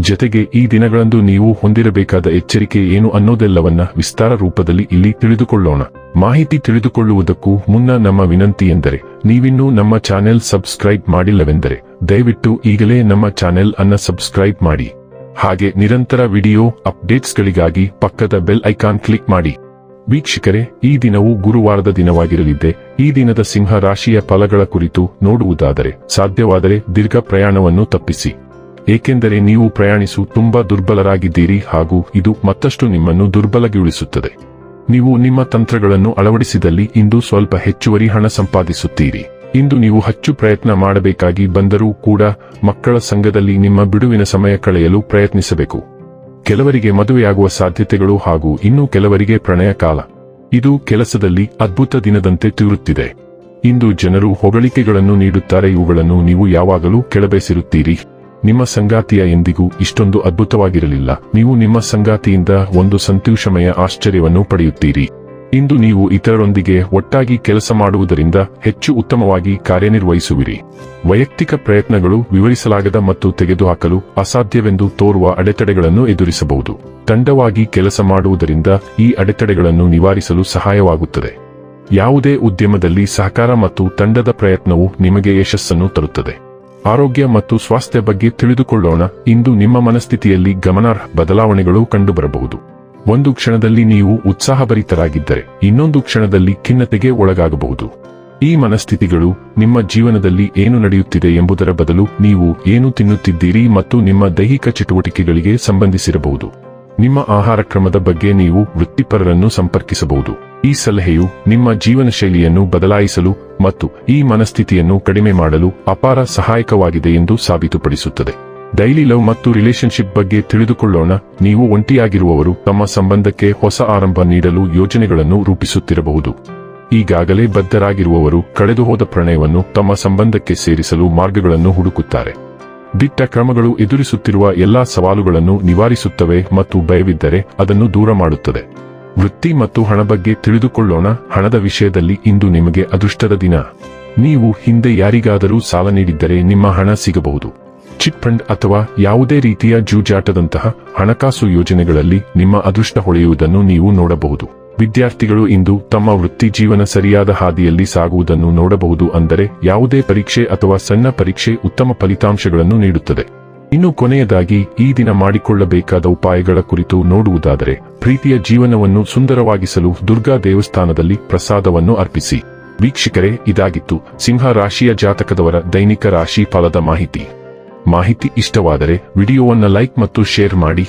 ಜತೆಗೆ ಈ ದಿನಗಳಂದು ನೀವು ಹೊಂದಿರಬೇಕಾದ ಎಚ್ಚರಿಕೆ ಏನು ಅನ್ನೋದೆಲ್ಲವನ್ನ ವಿಸ್ತಾರ ರೂಪದಲ್ಲಿ ಇಲ್ಲಿ ತಿಳಿದುಕೊಳ್ಳೋಣ. ಮಾಹಿತಿ ತಿಳಿದುಕೊಳ್ಳುವುದಕ್ಕೂ ಮುನ್ನ ನಮ್ಮ ವಿನಂತಿ ಎಂದರೆ, ನೀವಿನ್ನೂ ನಮ್ಮ ಚಾನೆಲ್ ಸಬ್ಸ್ಕ್ರೈಬ್ ಮಾಡಿಲ್ಲವೆಂದರೆ, ದಯವಿಟ್ಟು ಈಗಲೇ ನಮ್ಮ ಚಾನೆಲ್ ಅನ್ನ ಸಬ್ಸ್ಕ್ರೈಬ್ ಮಾಡಿ. ಹಾಗೆ ನಿರಂತರ ವಿಡಿಯೋ ಅಪ್ಡೇಟ್ಸ್ಗಳಿಗಾಗಿ ಪಕ್ಕದ ಬೆಲ್ ಐಕಾನ್ ಕ್ಲಿಕ್ ಮಾಡಿ. ವೀಕ್ಷಕರೇ, ಈ ದಿನವು ಗುರುವಾರದ ದಿನವಾಗಿರಲಿದ್ದೆ. ಈ ದಿನದ ಸಿಂಹ ರಾಶಿಯ ಫಲಗಳ ಕುರಿತು ನೋಡುವುದಾದರೆ, ಸಾಧ್ಯವಾದರೆ ದೀರ್ಘ ಪ್ರಯಾಣವನ್ನು ತಪ್ಪಿಸಿ. ಏಕೆಂದರೆ ನೀವು ಪ್ರಯಾಣಿಸು ತುಂಬಾ ದುರ್ಬಲರಾಗಿದ್ದೀರಿ ಹಾಗೂ ಇದು ಮತ್ತಷ್ಟು ನಿಮ್ಮನ್ನು ದುರ್ಬಲಗೊಳಿಸುತ್ತದೆ. ನೀವು ನಿಮ್ಮ ತಂತ್ರಗಳನ್ನು ಅಳವಡಿಸಿದಲ್ಲಿ ಇಂದು ಸ್ವಲ್ಪ ಹೆಚ್ಚುವರಿ ಹಣ ಸಂಪಾದಿಸುತ್ತೀರಿ. ಇಂದು ನೀವು ಹೆಚ್ಚು ಪ್ರಯತ್ನ ಮಾಡಬೇಕಾಗಿ ಬಂದರೂ ಕೂಡ ಮಕ್ಕಳ ಸಂಘದಲ್ಲಿ ನಿಮ್ಮ ಬಿಡುವಿನ ಸಮಯ ಕಳೆಯಲು ಪ್ರಯತ್ನಿಸಬೇಕು. ಕೆಲವರಿಗೆ ಮದುವೆಯಾಗುವ ಸಾಧ್ಯತೆಗಳು ಹಾಗೂ ಇನ್ನೂ ಕೆಲವರಿಗೆ ಪ್ರಣಯ ಕಾಲ. ಇದು ಕೆಲಸದಲ್ಲಿ ಅದ್ಭುತ ದಿನದಂತೆ ತಿರುತ್ತಿದೆ ಇಂದು ಜನರು ಹೊಗಳಿಕೆಗಳನ್ನು ನೀಡುತ್ತಾರೆ. ಇವುಗಳನ್ನು ನೀವು ಯಾವಾಗಲೂ ಕೆಳಬೇಸಿರುತ್ತೀರಿ ನಿಮ್ಮ ಸಂಗಾತಿಯ ಎಂದಿಗೂ ಇಷ್ಟೊಂದು ಅದ್ಭುತವಾಗಿರಲಿಲ್ಲ. ನೀವು ನಿಮ್ಮ ಸಂಗಾತಿಯಿಂದ ಒಂದು ಸಂತೋಷಮಯ ಆಶ್ಚರ್ಯವನ್ನು ಪಡೆಯುತ್ತೀರಿ. ಇಂದು ನೀವು ಇತರರೊಂದಿಗೆ ಒಟ್ಟಾಗಿ ಕೆಲಸ ಮಾಡುವುದರಿಂದ ಹೆಚ್ಚು ಉತ್ತಮವಾಗಿ ಕಾರ್ಯನಿರ್ವಹಿಸುವಿರಿ. ವೈಯಕ್ತಿಕ ಪ್ರಯತ್ನಗಳು ವಿವರಿಸಲಾಗದ ಮತ್ತು ತೆಗೆದುಹಾಕಲು ಅಸಾಧ್ಯವೆಂದು ತೋರುವ ಅಡೆತಡೆಗಳನ್ನು ಎದುರಿಸಬಹುದು. ತಂಡವಾಗಿ ಕೆಲಸ ಮಾಡುವುದರಿಂದ ಈ ಅಡೆತಡೆಗಳನ್ನು ನಿವಾರಿಸಲು ಸಹಾಯವಾಗುತ್ತದೆ. ಯಾವುದೇ ಉದ್ಯಮದಲ್ಲಿ ಸಹಕಾರ ಮತ್ತು ತಂಡದ ಪ್ರಯತ್ನವು ನಿಮಗೆ ಯಶಸ್ಸನ್ನು ತರುತ್ತದೆ. ಆರೋಗ್ಯ ಮತ್ತು ಸ್ವಾಸ್ಥ್ಯ ಬಗ್ಗೆ ತಿಳಿದುಕೊಳ್ಳೋಣ. ಇಂದು ನಿಮ್ಮ ಮನಸ್ಥಿತಿಯಲ್ಲಿ ಗಮನಾರ್ಹ ಬದಲಾವಣೆಗಳು ಕಂಡುಬರಬಹುದು. ಒಂದು ಕ್ಷಣದಲ್ಲಿ ನೀವು ಉತ್ಸಾಹಭರಿತರಾಗಿದ್ದರೆ, ಇನ್ನೊಂದು ಕ್ಷಣದಲ್ಲಿ ಖಿನ್ನತೆಗೆ ಒಳಗಾಗಬಹುದು. ಈ ಮನಸ್ಥಿತಿಗಳು ನಿಮ್ಮ ಜೀವನದಲ್ಲಿ ಏನು ನಡೆಯುತ್ತಿದೆ ಎಂಬುದರ ಬದಲು ನೀವು ಏನು ತಿನ್ನುತ್ತಿದ್ದೀರಿ ಮತ್ತು ನಿಮ್ಮ ದೈಹಿಕ ಚಟುವಟಿಕೆಗಳಿಗೆ ಸಂಬಂಧಿಸಿರಬಹುದು. ನಿಮ್ಮ ಆಹಾರ ಕ್ರಮದ ಬಗ್ಗೆ ನೀವು ವೃತ್ತಿಪರರನ್ನು ಸಂಪರ್ಕಿಸಬಹುದು. ಈ ಸಲಹೆಯು ನಿಮ್ಮ ಜೀವನ ಶೈಲಿಯನ್ನು ಬದಲಾಯಿಸಲು ಮತ್ತು ಈ ಮನಸ್ಥಿತಿಯನ್ನು ಕಡಿಮೆ ಮಾಡಲು ಅಪಾರ ಸಹಾಯಕವಾಗಿದೆ ಎಂದು ಸಾಬೀತುಪಡಿಸುತ್ತದೆ. ಡೈಲಿ ಲವ್ ಮತ್ತು ರಿಲೇಶನ್ಶಿಪ್ ಬಗ್ಗೆ ತಿಳಿದುಕೊಳ್ಳೋಣ. ನೀವು ಒಂಟಿಯಾಗಿರುವವರು ತಮ್ಮ ಸಂಬಂಧಕ್ಕೆ ಹೊಸ ಆರಂಭ ನೀಡಲು ಯೋಜನೆಗಳನ್ನು ರೂಪಿಸುತ್ತಿರಬಹುದು. ಈಗಾಗಲೇ ಬದ್ಧರಾಗಿರುವವರು ಕಳೆದುಹೋದ ಪ್ರಣಯವನ್ನು ತಮ್ಮ ಸಂಬಂಧಕ್ಕೆ ಸೇರಿಸಲು ಮಾರ್ಗಗಳನ್ನು ಹುಡುಕುತ್ತಾರೆ. ದಿಟ್ಟ ಕ್ರಮಗಳು ಎದುರಿಸುತ್ತಿರುವ ಎಲ್ಲಾ ಸವಾಲುಗಳನ್ನು ನಿವಾರಿಸುತ್ತವೆ ಮತ್ತು ಭಯವಿದ್ದರೆ ಅದನ್ನು ದೂರ ಮಾಡುತ್ತದೆ. ವೃತ್ತಿ ಮತ್ತು ಹಣ ಬಗ್ಗೆ ತಿಳಿದುಕೊಳ್ಳೋಣ. ಹಣದ ವಿಷಯದಲ್ಲಿ ಇಂದು ನಿಮಗೆ ಅದೃಷ್ಟದ ದಿನ. ನೀವು ಹಿಂದೆ ಯಾರಿಗಾದರೂ ಸಾಲ ನೀಡಿದ್ದರೆ ನಿಮ್ಮ ಹಣ ಸಿಗಬಹುದು. ಚಿಟ್ ಫಂಡ್ ಅಥವಾ ಯಾವುದೇ ರೀತಿಯ ಜೂಜಾಟದಂತಹ ಹಣಕಾಸು ಯೋಜನೆಗಳಲ್ಲಿ ನಿಮ್ಮ ಅದೃಷ್ಟ ಹೊಳೆಯುವುದನ್ನು ನೀವು ನೋಡಬಹುದು. ವಿದ್ಯಾರ್ಥಿಗಳು ಇಂದು ತಮ್ಮ ವೃತ್ತಿ ಜೀವನ ಸರಿಯಾದ ಹಾದಿಯಲ್ಲಿ ಸಾಗುವುದನ್ನು ನೋಡಬಹುದು ಅಂದರೆ ಯಾವುದೇ ಪರೀಕ್ಷೆ ಅಥವಾ ಸಣ್ಣ ಪರೀಕ್ಷೆ ಉತ್ತಮ ಫಲಿತಾಂಶಗಳನ್ನು ನೀಡುತ್ತದೆ. ಇನ್ನು ಕೊನೆಯದಾಗಿ, ಈ ದಿನ ಮಾಡಿಕೊಳ್ಳಬೇಕಾದ ಉಪಾಯಗಳ ಕುರಿತು ನೋಡುವುದಾದರೆ, ಪ್ರೀತಿಯ ಜೀವನವನ್ನು ಸುಂದರವಾಗಿಸಲು ದುರ್ಗಾ ದೇವಸ್ಥಾನದಲ್ಲಿ ಪ್ರಸಾದವನ್ನು ಅರ್ಪಿಸಿ. ವೀಕ್ಷಕರೇ, ಇದಾಗಿತ್ತು ಸಿಂಹ ರಾಶಿಯ ಜಾತಕದವರ ದೈನಿಕ ರಾಶಿ ಫಲದ ಮಾಹಿತಿ. ಮಾಹಿತಿ ಇಷ್ಟವಾದರೆ, ವಿಡಿಯೋವನ್ನು ಲೈಕ್ ಮತ್ತು ಶೇರ್ ಮಾಡಿ.